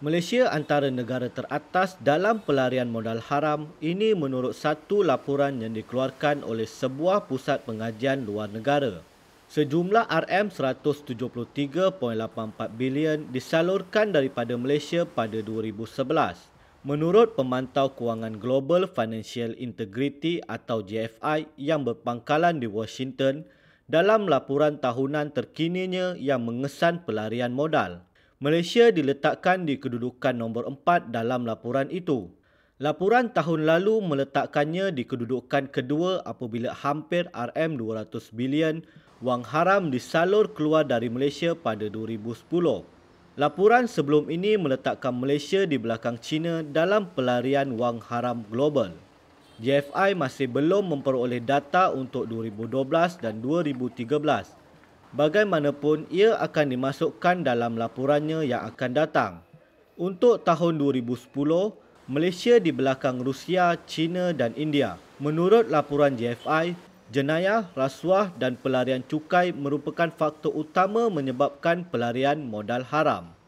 Malaysia antara negara teratas dalam pelarian modal haram ini menurut satu laporan yang dikeluarkan oleh sebuah pusat pengajian luar negara. Sejumlah RM173.84 bilion disalurkan daripada Malaysia pada 2011. Menurut pemantau kewangan Global Financial Integrity atau GFI yang berpangkalan di Washington dalam laporan tahunan terkininya yang mengesan pelarian modal. Malaysia diletakkan di kedudukan nombor 4 dalam laporan itu. Laporan tahun lalu meletakkannya di kedudukan kedua apabila hampir RM200 bilion wang haram disalur keluar dari Malaysia pada 2010. Laporan sebelum ini meletakkan Malaysia di belakang China dalam pelarian wang haram global. JFI masih belum memperoleh data untuk 2012 dan 2013 bagaimanapun ia akan dimasukkan dalam laporannya yang akan datang. Untuk tahun 2010, Malaysia di belakang Rusia, China dan India. Menurut laporan JFI, jenayah, rasuah dan pelarian cukai merupakan faktor utama menyebabkan pelarian modal haram.